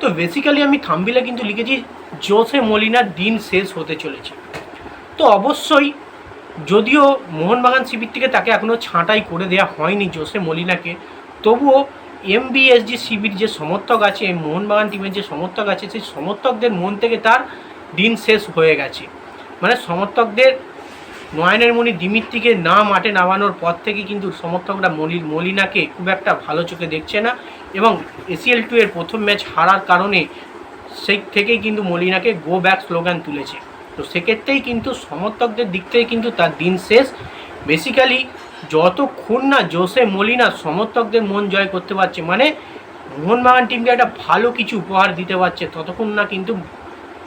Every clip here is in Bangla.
তো বেসিক্যালি আমি থাম্বিলে কিন্তু লিখেছি, জোসে মলিনার দিন শেষ হতে চলেছে। তো অবশ্যই যদিও মোহনবাগান শিবির থেকে তাকে এখনও ছাঁটাই করে দেওয়া হয়নি জোসে মলিনাকে, তবুও এমবিএসজি শিবির যে সমর্থক আছে, মোহনবাগান টিমের যে সমর্থক আছে, সেই সমর্থকদের মন থেকে তার দিন শেষ হয়ে গেছে। মানে সমর্থকদের নয়নের মণি দিমিত্রিকে না মাঠে নামানোর পর থেকে কিন্তু সমর্থকরা মলি মলিনাকে খুব একটা ভালো চোখে দেখছে না এবং এসিএল টু এর প্রথম ম্যাচ হারার কারণে সেই থেকেই কিন্তু মলিনাকে গো ব্যাক স্লোগান তুলেছে। তো সেক্ষেত্রেই কিন্তু সমর্থকদের দিক থেকে কিন্তু তার দিন শেষ। বেসিক্যালি যতক্ষণ না জোসে মলিনা সমর্থকদের মন জয় করতে পারছে মানে মোহনবাগান টিমকে একটা ভালো কিছু উপহার দিতে পারছে, ততক্ষণ না কিন্তু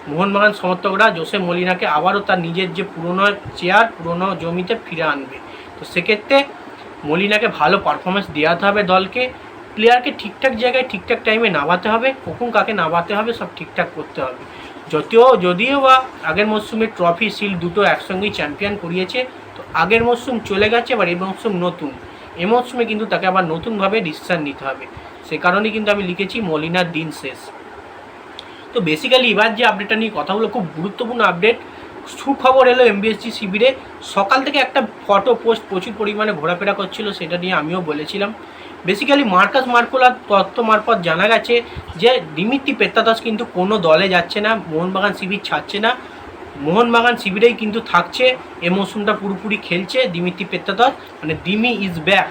মোহনবাগান সমর্থকরা জোসে মলিনাকে আবারও তার নিজের যে পুরনো চেয়ার, পুরনো জমিতে ফিরে আনবে। তো সেক্ষেত্রে মলিনাকে ভালো পারফরমেন্স দেওয়াতে হবে দলকে। প্লেয়ারকে ঠিকঠাক জায়গায়, ঠিকঠাক টাইমে নামাতে হবে। কখন কাকে নামাতে হবে সব ঠিকঠাক করতে হবে। যদিও যদিও বা আগের মরশুমে ট্রফি সিল দুটো একসঙ্গেই চ্যাম্পিয়ন করিয়েছে, তো আগের মরশুম চলে গেছে, এবার এই মরশুম নতুন। এ মরশুমে কিন্তু তাকে আবার নতুনভাবে ডিসিশান নিতে হবে। সে কারণে কিন্তু আমি লিখেছি মলিনার দিন শেষ। তো বেসিক্যালি এবার যে আপডেটটা নিয়ে কথা হলো, খুব গুরুত্বপূর্ণ আপডেট সুখবর এলো এমবিএসজি শিবিরে। সকাল থেকে একটা ফটো পোস্ট প্রচুর পরিমাণে ঘোরাফেরা করছিল, সেটা নিয়ে আমিও বলেছিলাম। বেসিক্যালি মার্কাস মার্কোলার তত্ত্ব মারফত জানা গেছে যে দিমিত্রি পেত্তাদাস কিন্তু কোনো দলে যাচ্ছে না, মোহনবাগান শিবির ছাড়ছে না। মোহনবাগান শিবিরেই কিন্তু থাকছে, এ মৌসুমটা পুরোপুরি খেলছে দিমিত্রি পেত্তাদাস। মানে দিমি ইজ ব্যাক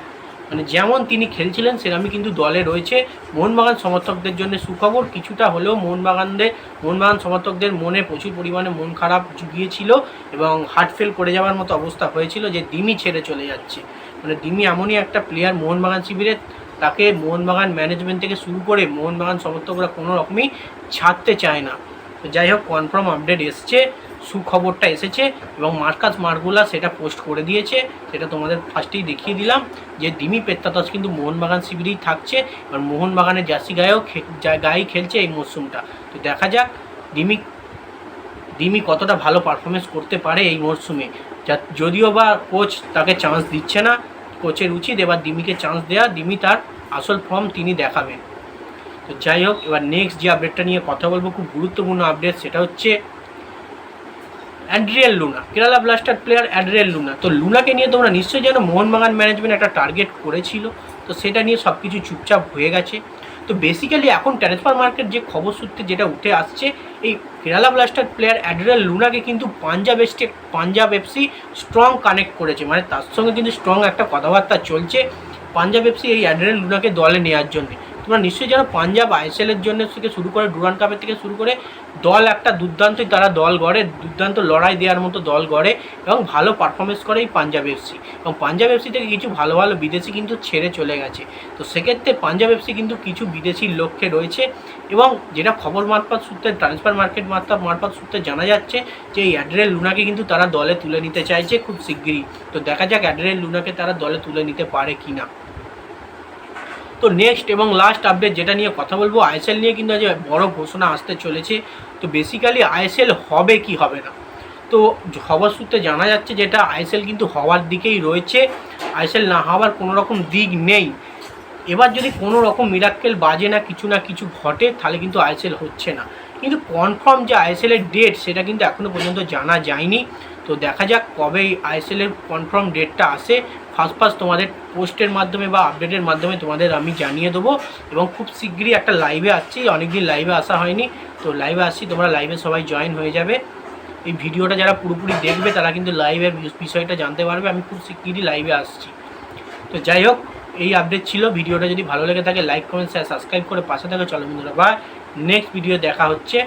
মানে যেমন তিনি খেলছিলেন সেরকমই কিন্তু দলে রয়েছে মোহনবাগান সমর্থকদের জন্য সুখবর। কিছুটা হলেও মোহনবাগানদের মোহনবাগান সমর্থকদের মনে প্রচুর পরিমাণে মন খারাপ জুগিয়েছিল এবং হার্ট ফেল করে যাওয়ার মতো অবস্থা হয়েছিল যে দিমি ছেড়ে চলে যাচ্ছে। মানে দিমি এমনই একটা প্লেয়ার মোহনবাগান শিবিরে, তাকে মোহনবাগান ম্যানেজমেন্ট থেকে শুরু করে মোহনবাগান সমর্থকরা কোনো রকমই ছাড়তে চায় না। যাই হোক কনফার্ম আপডেট এসছে। সুখবরটা এসেছে এবং মার্কাস মার্গুলা সেটা পোস্ট করে দিয়েছে, সেটা তোমাদের ফার্স্টেই দেখিয়ে দিলাম। যে দিমি পেত্তাতস কিন্তু মোহনবাগান শিবিরেই থাকছে, এবার মোহনবাগানের জার্সি গায়েও খে- যা- গায়েই খেলছে এই মরশুমটা তো দেখা যাক দিমি দিমি কতটা ভালো পারফরমেন্স করতে পারে এই মরশুমে যা- যদিও বা কোচ তাকে চান্স দিচ্ছে না কোচের উচিত এবার দিমিকে চান্স দেওয়া দিমি তার আসল ফর্ম তিনি দেখাবেন। তো যাই হোক, এবার নেক্সট যে আপডেটটা নিয়ে কথা বলব, খুব গুরুত্বপূর্ণ আপডেট সেটা হচ্ছে Adrian Luna Kerala Blaster player Adrian Luna তো লুনাকে নিয়ে তোমরা নিশ্চয়ই জানো, মোহনবাগান ম্যানেজমেন্ট একটা টার্গেট করেছিল। তো সেটা নিয়ে সব কিছু চুপচাপ হয়ে গেছে। তো বেসিক্যালি এখন ট্রান্সফার মার্কেট যে খবর সূত্রে যেটা উঠে আসছে, এই কেরালা ব্লাস্টার প্লেয়ার অ্যাড্রিয়েল লুনাকে কিন্তু পাঞ্জাব এসটে পাঞ্জাব এফসি স্ট্রং কানেক্ট করেছে। মানে তার সঙ্গে কিন্তু স্ট্রং একটা কথাবার্তা চলছে। পাঞ্জাব এফসি এই অ্যাড্রিয়েল লুনাকে দলে নেওয়ার জন্য। তোমরা নিশ্চয়ই জানো, পাঞ্জাব আইএসএলের জন্য থেকে শুরু করে ডুরান কাপের থেকে শুরু করে দল একটা দুর্দান্তই তারা দল গড়ে, দুর্দান্ত লড়াই দেওয়ার মতো দল গড়ে এবং ভালো পারফরমেন্স করে এই পাঞ্জাব এফসি। এবং পাঞ্জাব এফসি থেকে কিছু ভালো ভালো বিদেশি কিন্তু ছেড়ে চলে গেছে। তো সেক্ষেত্রে পাঞ্জাব এফসি কিন্তু কিছু বিদেশির লক্ষ্যে রয়েছে এবং যেটা খবর মারফত সূত্রে ট্রান্সফার মার্কেট মারফত মারফত সূত্রে জানা যাচ্ছে যে এই অ্যাড্রেল লুনাকে কিন্তু তারা দলে তুলে নিতে চাইছে খুব শিগগিরই। তো দেখা যাক অ্যাড্রেল লুনাকে তারা দলে তুলে নিতে পারে কি না তো নেক্সট এবং লাস্ট আপডেট যেটা নিয়ে কথা বলব আইএসএল নিয়ে কিন্তু আজ বড় ঘোষণা আসতে চলেছে। তো বেসিক্যালি আইএসএল হবে কি হবে না? তো খবর সূত্রে জানা যাচ্ছে যেটা আইএসএল কিন্তু হওয়ার দিকেই রয়েছে। আইএসএল না হওয়ার কোনো রকম দিক নেই। এবার যদি কোনো রকম মিরাক্কেল বাজে না, কিছু না কিছু ঘটে, তাহলে কিন্তু আইএসএল হচ্ছে না। কিন্তু কনফার্ম যে আইএসএল এর ডেট সেটা কিন্তু এখনও পর্যন্ত জানা যায়নি। তো দেখা যাক কবে আইএসএল এর কনফার্ম ডেটটা আসে। ফার্স্ট ফার্স্ট তোমাদের পোস্টের মাধ্যমে বা আপডেটের মাধ্যমে তোমাদের আমি জানিয়ে দেবো। এবং খুব শীঘ্রই একটা লাইভে আসছি। অনেকদিন লাইভে আসা হয়নি। তো লাইভে আসছি, তোমরা লাইভে সবাই জয়েন হয়ে যাবে। এই ভিডিওটা যারা পুরোপুরি দেখবে, তারা কিন্তু লাইভের বিষয়টা জানতে পারবে। আমি খুব শিগগিরই লাইভে আসছি। তো যাই হোক, এই আপডেট ছিল। ভিডিওটা যদি ভালো লেগে থাকে লাইক কমেন্ট শেয়ার সাবস্ক্রাইব করে পাশে থাকে। চলো বন্ধুরা বা নেক্সট ভিডিও দেখা হচ্ছে।